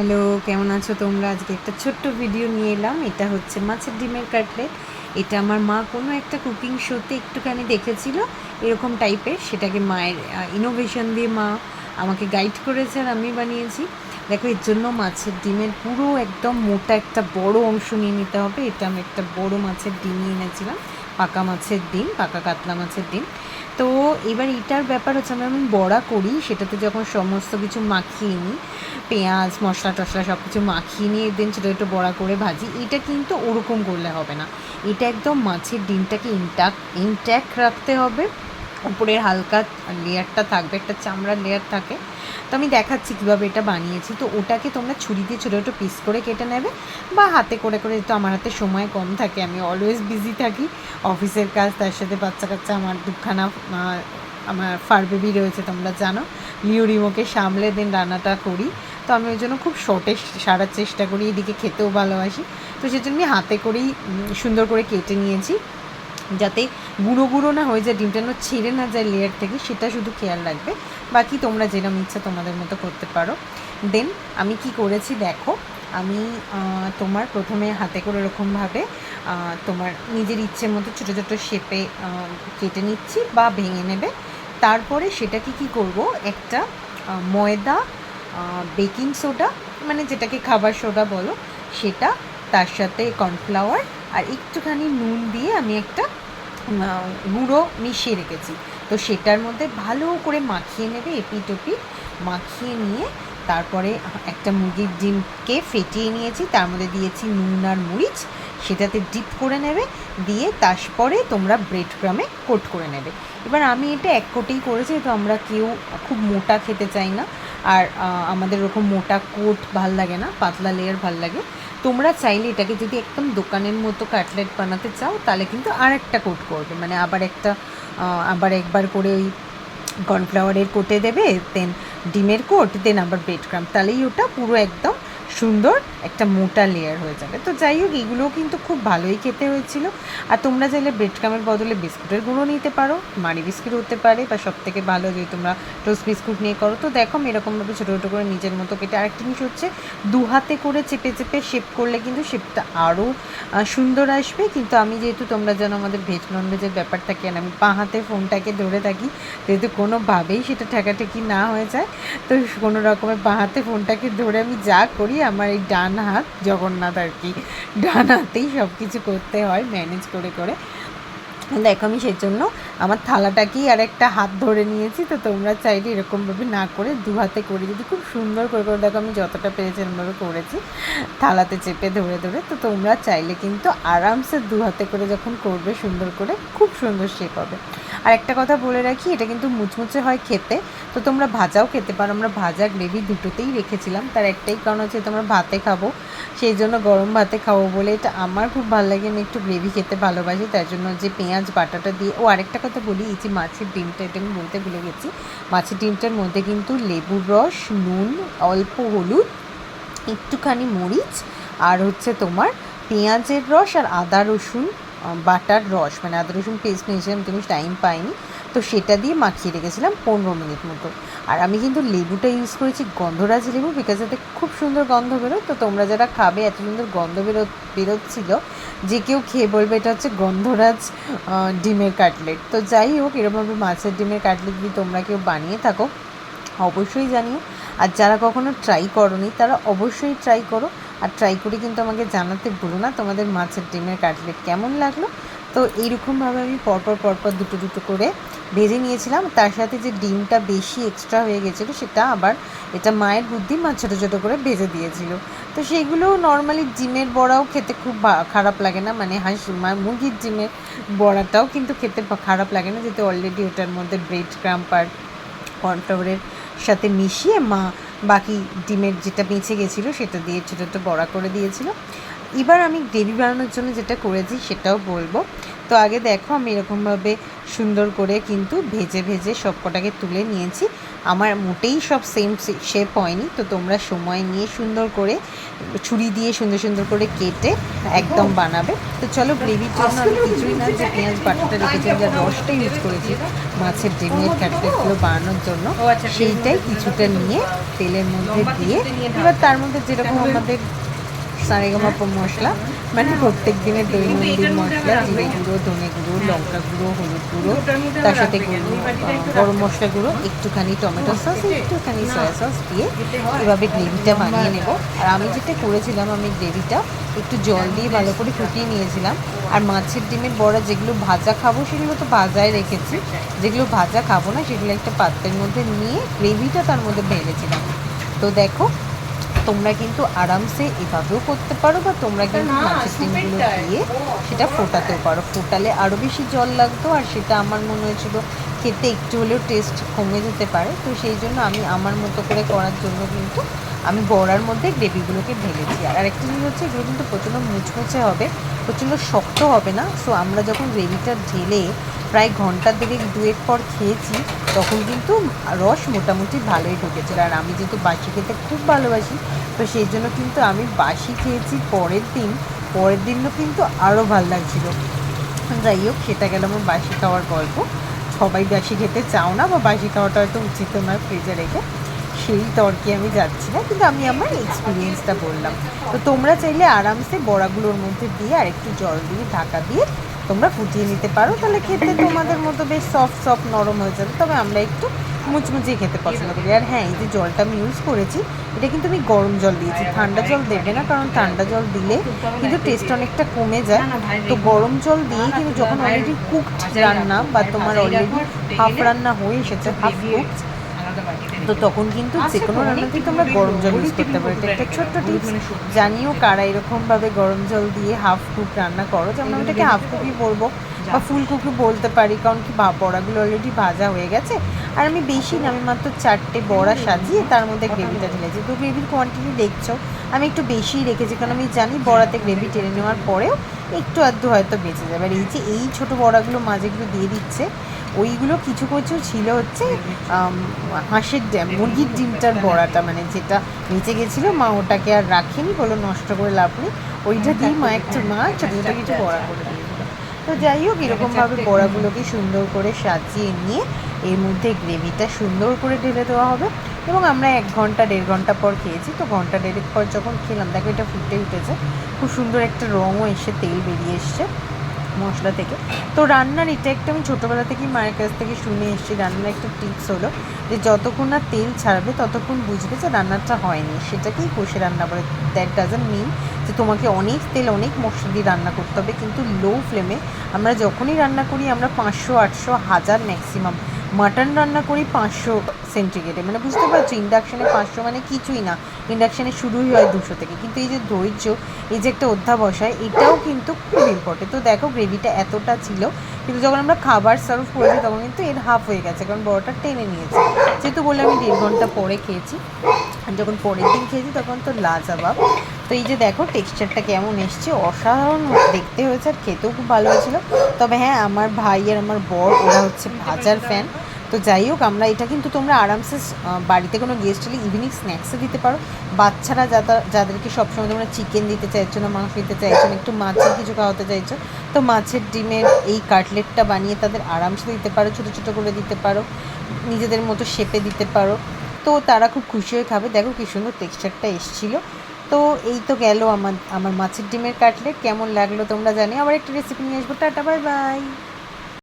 Hello, কেমন আছো তোমরা? আজকে একটা ছোট্ট ভিডিও নিয়ে এলাম। এটা হচ্ছে মাছের ডিমের কাটলেট। এটা আমার মা কোনো একটা কুকিং শোতে একটুখানি দেখেছিল, এরকম টাইপের সেটাকে মায়ের ইনোভেশন দিয়ে মা আমাকে গাইড করেছে আর আমি বানিয়েছি। দেখো, এর জন্য মাছের ডিমের পুরো একদম মোটা একটা বড় অংশ নিয়ে নিতে হবে। এটা আমি একটা বড় মাছের ডিম নিয়ে এনেছিলাম। পাকা মাছের দিন পাকা কাতলা মাছের দিন তো এবার এটার ব্যাপার হচ্ছে আমরা যেমন বড়া করি, সেটাতে যখন সমস্ত কিছু মাখিয়ে নিই, পেঁয়াজ, মশলা টশলা সব কিছু মাখিয়ে নিয়ে দেন সেটা একটু বড়া করে ভাজি, এটা কিন্তু ওরকম করলে হবে না। এটা একদম মাছের ডিমটাকে ইনট্যাক রাখতে হবে। উপরের হালকা লেয়ারটা থাকবে, একটা চামড়ার লেয়ার থাকে। তো আমি দেখাচ্ছি কীভাবে এটা বানিয়েছি। তো ওটাকে তোমরা ছুরি দিয়ে ছোটো ছোটো পিস করে কেটে নেবে বা হাতে করে করে তো আমার হাতে সময় কম থাকে, আমি অলওয়েজ বিজি থাকি। অফিসের কাজ, তার সাথে বাচ্চা কাচ্চা, আমার দুখানা আমার ফার বেবি রয়েছে, তোমরা জানো। লিও রিমোকে সামলে দিন, রান্নাটা করি। তো আমি ওই জন্য খুব শর্টে সারার চেষ্টা করি, এদিকে খেতেও ভালোবাসি। তো সেজন্য আমি হাতে করেই সুন্দর করে কেটে নিয়েছি। যাতে গুঁড়ো গুঁড়ো না হয়ে যায়, ডিমটা যেন ছেড়ে না যায় লেয়ার থেকে, সেটা শুধু খেয়াল রাখবে। বাকি তোমরা যেরকম ইচ্ছা তোমাদের মতো করতে পারো। দেন আমি কি করেছি দেখো, আমি তোমার প্রথমে হাতে করে এরকমভাবে তোমার নিজের ইচ্ছে মতো ছোটো ছোটো শেপে কেটে নিচ্ছি বা ভেঙে নেবে। তারপরে সেটাকে কি করব, একটা ময়দা বেকিং সোডা মানে যেটাকে খাবার সোডা বলো, সেটা তার সাথে কর্নফ্লাওয়ার আর একটুখানি নুন দিয়ে আমি একটা গুঁড়ো মিশিয়ে রেখেছি। তো সেটার মধ্যে ভালো করে মাখিয়ে নেবে এপি টপি মাখিয়ে নিয়ে তারপরে একটা মুরগির ডিমকে ফেটিয়ে নিয়েছি, তার মধ্যে দিয়েছি নুন আর মরিচ, সেটাতে ডিপ করে নেবে, দিয়ে তারপরে তোমরা ব্রেড ক্রামে কোট করে নেবে। এবার আমি এটা এক কোটেই করেছি, তো আমরা কেউ খুব মোটা খেতে চাই না। আর আমাদের ওরকম মোটা কোট ভালো লাগে না, পাতলা লেয়ার ভালো লাগে। তোমরা চাইলে এটাকে যদি একদম দোকানের মতো কাটলেট বানাতে চাও, তাহলে কিন্তু আর একটা কোট করবে। মানে আবার একটা আবার একবার করে ওই কর্নফ্লাওয়ারের কোটে দেবে দেন ডিমের কোট দেন আবার ব্রেড ক্রাম তাহলেই ওটা পুরো একদম সুন্দর একটা মোটা লেয়ার হয়ে যাবে। তো যাই হোক এগুলোও কিন্তু খুব ভালোই খেতে হয়েছিল। আর তোমরা চাইলে ব্রেড ক্রামের বদলে বিস্কুটের গুঁড়ো নিতে পারো, মারি বিস্কুট হতে পারে, বা সব থেকে ভালো যদি তোমরা টোস্ট বিস্কুট নিয়ে করো। তো দেখো এরকমভাবে ছোটো ছোটো করে নিজের মতো কেটে আরেকটা জিনিস হচ্ছে, দু হাতে করে চেপে চেপে শেপ করলে কিন্তু শেপটা আরও সুন্দর আসবে। কিন্তু আমি যেহেতু তোমরা জানো আমাদের ভেজ ননভেজের ব্যাপার থাকে আর আমি বাঁ হাতে ফোনটাকে ধরে থাকি, যেহেতু কোনোভাবেই সেটা ঠেকাঠেকি না হয়ে যায়, তো কোনো রকমের বাঁ হাতে ফোনটাকে ধরে আমি যা করি আমার এই ডান হাত জগন্নাথ আর কি। ডান হাতেই সব কিছু করতে হয় ম্যানেজ করে করে। দেখো আমি সেই জন্য আমার থালাটাকেই আর একটা হাত ধরে নিয়েছি, তো তোমরা চাইলে এরকমভাবে না করে দু হাতে করে যদি খুব সুন্দর করে করে দেখো আমি যতটা পেরেছি এরকমভাবে করেছি, থালাতে চেপে ধরে ধরে, তো তোমরা চাইলে কিন্তু আরামসে দু হাতে করে যখন করবে সুন্দর করে খুব সুন্দর শেপ হবে। আর একটা কথা বলে রাখি, এটা কিন্তু মুচমুচে হয় খেতে, তো তোমরা ভাজাও খেতে পারো, আমরা ভাজা গ্রেভি দুটোতেই রেখেছিলাম, তার একটাই কারণ হচ্ছে তোমরা ভাতে খাব, সেই জন্য গরম ভাতে খাব বলে এটা আমার খুব ভালো লাগে, আমি একটু গ্রেভি খেতে ভালোবাসি, তার জন্য যে পেঁয়াজ বাটাটা দিয়ে, ও আরেকটা কথা বলি, এই যে মাছের ডিমটা, এটা আমি বলতে ভুলে গেছি। মাছের ডিমটার মধ্যে কিন্তু লেবুর রস, নুন, অল্প হলুদ, একটুখানি মরিচ আর হচ্ছে তোমার পেঁয়াজের রস আর আদা রসুন বাটার রস। মানে আদা রসুন পেস্ট নিয়েছিলাম তুমি টাইম পাইনি। তো সেটা দিয়ে মাখিয়ে রেখেছিলাম পনেরো মিনিট মতো। আর আমি কিন্তু লেবুটা ইউজ করেছি, গন্ধরাজ লেবু বিকজ এতে খুব সুন্দর গন্ধ বেরোয়। তো তোমরা যারা খাবে, এত সুন্দর গন্ধ বেরো, বেরোচ্ছিলো, যে কেউ খেয়ে বলবে এটা হচ্ছে গন্ধরাজ ডিমের কাটলেট। তো যাই হোক, এরকমভাবে মাছের ডিমের কাটলেট যদি তোমরা কেউ বানিয়ে থাকো, অবশ্যই জানিও। আর যারা কখনো ট্রাই করনি, তারা অবশ্যই ট্রাই করো। আর ট্রাই করে কিন্তু আমাকে জানাতে ভুলো না তোমাদের মাছের ডিমের কাটলেট কেমন লাগল। তো এইরকমভাবে আমি পরপর পরপর দুটো দুটো করে ভেজে নিয়েছিলাম, তার সাথে যে ডিমটা বেশি এক্সট্রা হয়ে গেছিল সেটা আবার এটা মায়ের বুদ্ধি মা ছোটো ছোটো করে ভেজে দিয়েছিল। তো সেইগুলো নর্মালি ডিমের বড়াও খেতে খুব খারাপ লাগে না মানে হাঁস, মা- মুরগির ডিমের বড়াটাও কিন্তু খেতে খারাপ লাগে না, যেহেতু অলরেডি ওটার মধ্যে ব্রেড ক্রাম্প আর কর্নফ্লাওয়ারের সাথে মিশিয়ে মা বাকি ডিমের যেটা বেঁচে গেছিল সেটা দিয়ে ছোটো ছোটো বড়া করে দিয়েছিল। এবার আমি গ্রেভি বানানোর জন্য যেটা করেছি সেটাও বলব। তো আগে দেখো আমি এরকমভাবে সুন্দর করে কিন্তু ভেজে ভেজে সব কটাকে তুলে নিয়েছি। আমার মোটেই সব সেম শেপ হয়নি। তো তোমরা সময় নিয়ে সুন্দর করে ছুরি দিয়ে সুন্দর সুন্দর করে কেটে একদম বানাবে। তো চলো গ্রেভির জন্য আমি কিছুই না যে পেঁয়াজ বাটাটা রেখেছি যা রসটা ইউজ করেছি মাছের ডিমের কাটলেটগুলো বানানোর জন্য সেইটাই কিছুটা নিয়ে তেলের মধ্যে দিয়ে এবার তার মধ্যে যেরকম আমাদের সারেগামাপা মশলা মানে প্রত্যেক দিনের দৈনন্দিন মশলা, জিরে গুঁড়ো, ধনে গুঁড়ো, লঙ্কা গুঁড়ো, হলুদ গুঁড়ো, তার সাথে গুঁড়ো গরম মশলা গুঁড়ো, একটুখানি টমেটো সস, একটুখানি সয়া সস দিয়ে এভাবে গ্রেভিটা বানিয়ে নেব। আর আমি যেটা করেছিলাম, আমি গ্রেভিটা একটু জল দিয়ে ভালো করে ফুটিয়ে নিয়েছিলাম। আর মাছের ডিমের বড়া যেগুলো ভাজা খাব, সেগুলো তো ভাজায় রেখেছি। যেগুলো ভাজা খাব না, সেগুলো একটা পাত্রের মধ্যে নিয়ে গ্রেভিটা তার মধ্যে ঢেলেছিলাম তো দেখো তোমরা কিন্তু আরামসে এভাবেও করতে পারো বা তোমরা কিন্তু মাছের ডিমগুলো দিয়ে সেটা ফোটাতেও পারো। ফোটালে আরও বেশি জল লাগতো আর সেটা আমার মনে হয়েছিল খেতে একটু হলেও টেস্ট কমে যেতে পারে। তো সেই জন্য আমি আমার মতো করে করার জন্য কিন্তু আমি বড়ার মধ্যে গ্রেভিগুলোকে ঢেলেছি। আর আরেকটা জিনিস হচ্ছে, এগুলো কিন্তু প্রচণ্ড মুচমুচে হবে, প্রচণ্ড শক্ত হবে না? সো আমরা যখন গ্রেভিটা ঢেলে প্রায় ঘণ্টা দেড়েক, দুয়েক পর খেয়েছি, তখন কিন্তু রস মোটামুটি ভালোই ঢুকেছিল আর আমি যেহেতু বাসি খেতে খুব ভালোবাসি, তো সেই জন্য কিন্তু আমি বাসি খেয়েছি পরের দিন। পরের দিনও কিন্তু আরও ভালো লাগছিল। যাই হোক, সেটা গেল আমার বাসি খাওয়ার গল্প। সবাই বাসি খেতে চাও না, বা বাসি খাওয়াটা হয়তো উচিত নয় ফ্রিজে রেখে। সেই তর্কে আমি যাচ্ছি না, কিন্তু আমি আমার এক্সপিরিয়েন্সটা বললাম। তো তোমরা চাইলে আরামসে বড়াগুলোর মধ্যে দিয়ে আর একটু জল দিয়ে, ঢাকা দিয়ে তোমরা ফুটিয়ে নিতে পারো। তাহলে খেতে তোমাদের মতো বেশ সফট সফট নরম হয়ে যাবে, তবে আমরা একটু মুচমুচিয়ে খেতে পছন্দ করি। আর হ্যাঁ এই যে জলটা আমি ইউজ করেছি, এটা কিন্তু আমি গরম জল দিয়েছি। ঠান্ডা জল দেবে না, কারণ ঠান্ডা জল দিলে কিন্তু টেস্ট অনেকটা কমে যায়। তো গরম জল দিয়ে কিন্তু যখন অলরেডি কুকড রান্না বা তোমার অলরেডি হাফ রান্না হয়ে এসেছে হাফ কুকড তো তখন কিন্তু যে কোনো রান্নাতেই তোমরা গরম জল ইউজ করতে পারো। এটা একটা ছোট্ট টিপস জানিও কারা এরকমভাবে গরম জল দিয়ে হাফ কুক রান্না করো? যেমন আমি এটাকে হাফ কুকই বলব বা ফুল কুকই বলতে পারি কারণ কি বা- বড়াগুলো অলরেডি ভাজা হয়ে গেছে। আর আমি বেশি না আমি মাত্র চারটে বড়া সাজিয়ে তার মধ্যে গ্রেভিটা ঢেলেছি তো গ্রেভির কোয়ান্টিটি দেখছ? আমি একটু বেশিই রেখেছি কারণ আমি জানি বড়াতে গ্রেভি টেনে নেওয়ার পরেও একটু আধটু হয়তো বেঁচে যাবে। আর এই যে এই ছোটো বড়াগুলো মাঝেগুলো দিয়ে দিচ্ছে ওইগুলো কিছু কিছু ছিল হচ্ছে হাঁসের ড্যাম মুরগির ডিমটার বড়াটা মানে যেটা বেঁচে গেছিল মা ওটাকে আর রাখেনি বলো নষ্ট করে লাভ নেই। ওইটা দিয়ে মা একটু মা ছোটো ছোটো কিছু বড়া করে দিয়েছিল। তো যাই হোক এরকমভাবে বড়াগুলোকে সুন্দর করে সাজিয়ে নিয়ে এর মধ্যে গ্রেভিটা সুন্দর করে ঢেলে দেওয়া হবে। এবং আমরা এক ঘণ্টা দেড় ঘণ্টা পর খেয়েছি তো ঘণ্টা দেড়েক পর যখন খেলাম দেখো এটা ফুটে উঠেছে। খুব সুন্দর একটা রঙও এসে তেল বেরিয়ে এসছে। মশলা থেকে। তো রান্নার এটা একটা আমি ছোটোবেলা থেকেই মায়ের কাছ থেকে শুনে এসেছি, রান্নার একটা টিপস হলো যে যতক্ষণ না তেল ছাড়বে ততক্ষণ বুঝবে যে রান্নাটা হয়নি। সেটাকেই কষে রান্না বলে। দ্যাট ডাজেন্ট মিন যে তোমাকে অনেক তেল, অনেক মশলা দিয়ে রান্না করতে হবে, কিন্তু লো ফ্লেমে আমরা যখনই রান্না করি, আমরা পাঁচশো, আটশো, হাজার ম্যাক্সিমাম মাটন রান্না করি পাঁচশো সেন্টিগ্রেডে। মানে বুঝতে পারছ ইন্ডাকশানে পাঁচশো মানে কিছুই না। ইন্ডাকশানে শুরুই হয় দুশো থেকে। কিন্তু এই যে ধৈর্য, এই যে একটা অধ্যাবসায়, এটাও কিন্তু খুব ইম্পর্টেন্ট তো দেখো গ্রেভিটা এতটা ছিল, কিন্তু যখন আমরা খাবার সার্ভ করেছি, তখন কিন্তু এর হাফ হয়ে গেছে, কারণ বড়টা টেনে নিয়েছে। যেহেতু বলে আমি দেড় ঘণ্টা পরে খেয়েছি যখন পরের দিন খেয়েছি তখন তো লাজাবাব। তো এই যে দেখো টেক্সচারটা কেমন এসছে, অসাধারণ। দেখতে হয়েছে আর খেতেও খুব ভালো হয়েছিল। তবে হ্যাঁ আমার ভাই আর আমার বর, ওরা হচ্ছে ভাজার ফ্যান তো যাই হোক, আমরা এটা কিন্তু তোমরা আরামসে বাড়িতে কোনো গেস্ট হলে ইভিনিং স্ন্যাক্সে দিতে পারো। বাচ্চারা যারা যাদেরকে সবসময় তোমরা চিকেন দিতে চাইছো না, মাংস দিতে চাইছো না, একটু মাছের কিছু খাওয়াতে চাইছো, তো মাছের ডিমের এই কাটলেটটা বানিয়ে তাদের আরামসে দিতে পারো, ছোটো ছোটো করে দিতে পারো, নিজেদের মতো শেপে দিতে পারো। তো তারা খুব খুশি হয়ে খাবে। দেখো কি সুন্দর টেক্সচারটা এসেছিল। তো এই তো গেল আমার আমার মাছের ডিমের কাটলেট। কেমন লাগল তোমরা জানি আবার একটা রেসিপি নিয়ে আসব। Tata bye bye